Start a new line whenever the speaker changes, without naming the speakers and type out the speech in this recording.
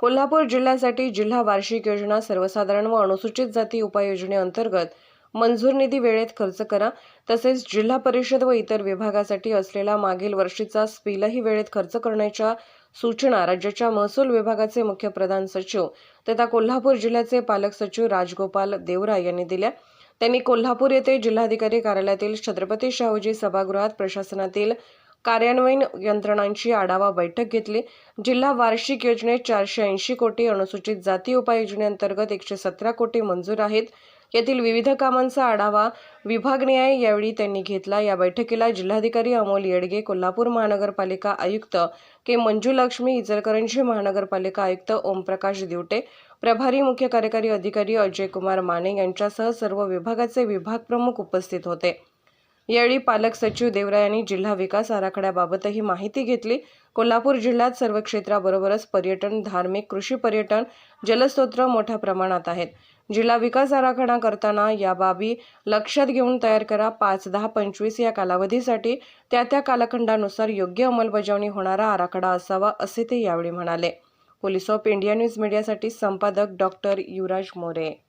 कोल्हापूर जिल्ह्यासाठी जिल्हा वार्षिक योजना सर्वसाधारण व अनुसूचित जाती उपाययोजनेअंतर्गत मंजूर निधी वेळेत खर्च करा. तसेच जिल्हा परिषद व इतर विभागासाठी असलेला मागील वर्षीचा स्पीलही वेळेत खर्च करण्याच्या सूचना राज्याच्या महसूल विभागाचे मुख्य प्रधान सचिव तथा कोल्हापूर जिल्ह्याचे पालक सचिव राजगोपाल देवरा यांनी दिल्या. त्यांनी कोल्हापूर येथे जिल्हाधिकारी कार्यालयातील छत्रपती शाहूजी सभागृहात प्रशासनातील कार्यान्वयन यंत्रणांची आढावा बैठक घेतली. जिल्हा वार्षिक योजनेत चारशे ऐंशी कोटी अनुसूचित जाती उपाययोजनेअंतर्गत एकशे सतरा कोटी मंजूर आहेत. यातील विविध कामांचा आढावा विभागनिहाय यावेळी त्यांनी घेतला. या बैठकीला जिल्हाधिकारी अमोल येडगे कोल्हापूर महानगरपालिका आयुक्त के मंजुलक्ष्मी इचलकरंजी महानगरपालिका आयुक्त ओमप्रकाश दिवटे प्रभारी मुख्य कार्यकारी अधिकारी अजय कुमार माने यांच्यासह सर्व विभागाचे विभाग प्रमुख उपस्थित होते. यावेळी पालक सचिव देवरा यांनी जिल्हा विकास आराखड्याबाबतही माहिती घेतली. कोल्हापूर जिल्ह्यात सर्व क्षेत्राबरोबरच पर्यटन धार्मिक कृषी पर्यटन जलस्रोत्र मोठ्या प्रमाणात आहेत. जिल्हा विकास आराखडा करताना या बाबी लक्षात घेऊन तयार करा. पाच दहा पंचवीस या कालावधीसाठी त्या त्या कालखंडानुसार योग्य अंमलबजावणी होणारा आराखडा असावा असे ते यावेळी म्हणाले. पोलीस ऑफ इंडिया न्यूज मीडियासाठी संपादक डॉक्टर युवराज मोरे.